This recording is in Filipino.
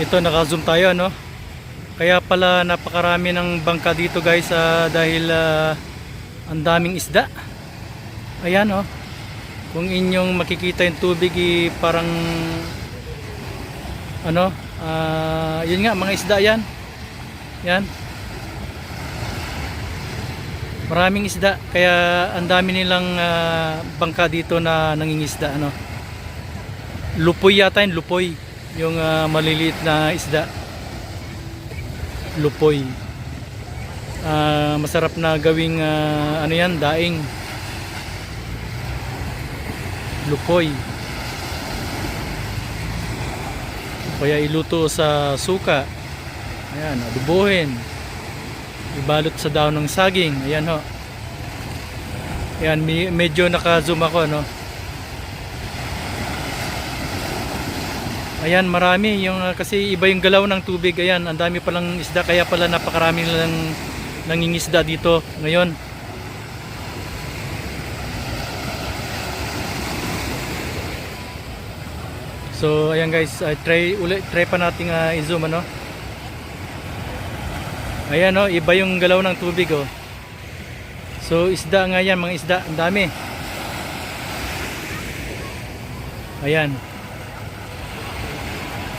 Ito naka-zoom tayo no. Kaya pala napakarami ng bangka dito guys ah, dahil ah, ang daming isda. Ayan oh. Kung inyong makikita yung tubig eh, parang ano, ah, yun nga mga isda yan. Yan. Maraming isda kaya ang dami nilang ah, bangka dito na nangingisda ano. Lupoy yata yun, lupoy. Yung ah, maliliit na isda. Lupoy. Ah, masarap na gawing ah, ano yan, daing. Lupoy. Kaya iluto sa suka. Ayan, adubuhin. Ibalot sa daon ng saging. Ayan ho. Ayan, me- medyo naka-zoom ako, no? Ayan, marami. Yung, ah, kasi iba yung galaw ng tubig. Ayan, ang dami palang isda. Kaya pala napakarami nilang nangingisda dito ngayon. So, ayan guys, uh, try ulit try pa nating uh, i-zoom ano. Ayan oh, iba yung galaw ng tubig oh. So, isda nga yan, mga isda, ang dami. Ayan.